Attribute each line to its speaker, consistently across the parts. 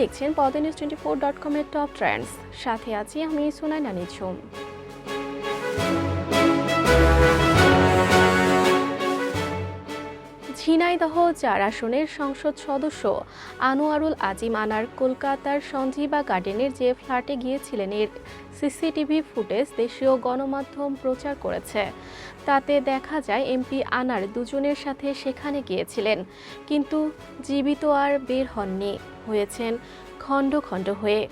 Speaker 1: দেখছেন পদেনিউজ twenty four dot কমের টপ ট্রেন্ডস। সাথে আছি আমি সুনাইনা নিঝুম। ঝিনাইদহ চার আসনের সংসদ সদস্য আনোয়ারুল আজিম আনার কলকাতার সঞ্জীবা গার্ডেনের যে ফ্ল্যাটে গিয়েছিলেন এর সিসিটিভি ফুটেজ দেশীয় গণমাধ্যম প্রচার করেছে। তাতে দেখা যায়, এমপি আনার দুজনের সাথে সেখানে গিয়েছিলেন, কিন্তু জীবিত আর বের হননি, হয়েছেন খণ্ড খণ্ড হয়ে।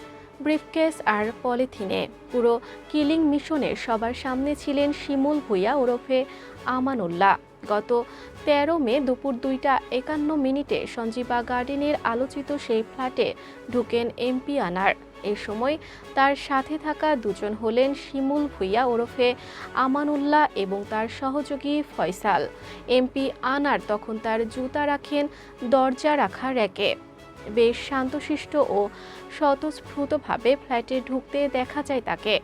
Speaker 1: ব্রিফকেস আর পলিথিনে। পুরো কিলিং মিশনের সবার সামনে ছিলেন শিমুল ভুইয়া ওরফে আমানুল্লাহ। গত তেরো মে দুপুর দুইটা একান্ন মিনিটে সঞ্জীবা গার্ডেনের আলোচিত সেই ফ্ল্যাটে ঢুকেন এমপি আনার। এ সময় তার সাথে থাকা দুজন হলেন শিমুল ভুইয়া ওরফে আমানুল্লাহ এবং তার সহযোগী ফয়সাল। এমপি আনার তখন তার জুতা রাখেন, দরজা রাখা র্যাকে। বেশ শান্তশিষ্ট ও স্বতঃস্ফূর্তভাবে ফ্ল্যাটে ঢুকতে দেখা যায় তাকে।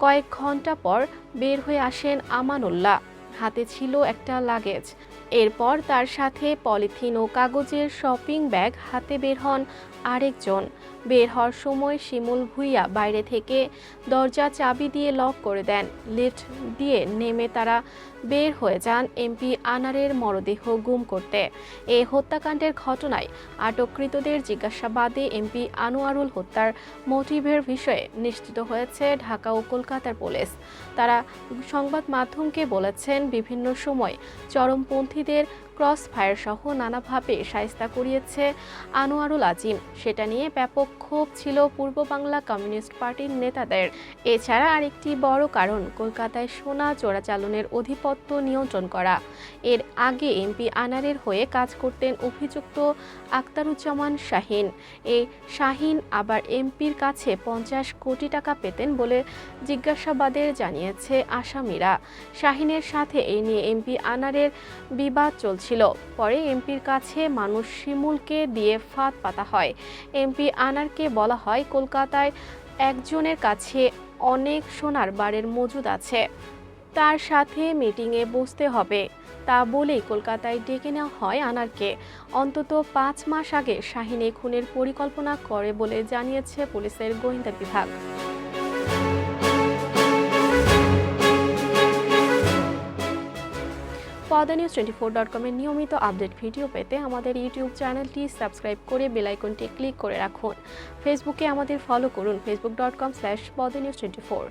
Speaker 1: কয়েক ঘণ্টা পর বের হয়ে আসেন আমানুল্লাহ। হাতে ছিল একটা লাগেজ। এরপর তার সাথে পলিথিন ও কাগজের শপিং ব্যাগ হাতে বের হন আরেকজন। বের হওয়ার সময় শিমুল ভুইয়া বাইরে থেকে দরজা চাবি দিয়ে লক করে দেন। লিফট দিয়ে নেমে তারা বের হয়ে যান এমপি আনারের মরদেহ গুম করতে। এ হত্যাকাণ্ডের ঘটনায় আটককৃতদের জিজ্ঞাসাবাদে এমপি আনোয়ারুল হত্যার মোটিভের বিষয়ে নিশ্চিত হয়েছে ঢাকা ও কলকাতার পুলিশ। তারা সংবাদ মাধ্যমকে বলেছেন, বিভিন্ন সময় চরমপন্থীদের ক্রস ফায়ার সহ নানাভাবে সায়স্তা করিয়েছে আনোয়ারুল আজিম। সেটা নিয়ে ব্যাপক ক্ষোভ ছিল পূর্ব বাংলা কমিউনিস্ট পার্টির নেতাদের। এছাড়া আরেকটি বড় কারণ, কলকাতায় সোনা চোরাচালানের অধিপত্য নিয়ন্ত্রণ করা। এর আগে এমপি আনারের হয়ে কাজ করতেন অভিযুক্ত আক্তারুজ্জামান শাহিন। এই শাহিন আবার এমপির কাছে পঞ্চাশ কোটি টাকা পেতেন বলে জিজ্ঞাসাবাদের জানিয়েছে আসামিরা। শাহিনের সাথে এই নিয়ে এমপি আনারের বিবাদ চলছিল পরে এমপির কাছে মানুষ শিমুলকে দিয়ে ফাঁদ পাতা হয়। এমপি আনারকে বলা হয়, কলকাতায় একজনের কাছে অনেক সোনার বারের মজুদ আছে। তার সাথে মিটিংয়ে বসতে হবে। তা বলেই কলকাতায় ডেকে নেওয়া হয় আনারকে। অন্তত পাঁচ মাস আগে শাহিনে খুনের পরিকল্পনা করে বলে জানিয়েছে পুলিশের গোয়েন্দা বিভাগ। পদা নিউজ টোয়েন্টি ফোর ডট কমের নিয়মিত আপডেট ভিডিও পেতে আমাদের ইউটিউব চ্যানেলটি সাবস্ক্রাইব করে বেলাইকনটি ক্লিক করে রাখুন। ফেসবুকে আমাদের ফলো করুন Facebook dot com slash Poda news twenty four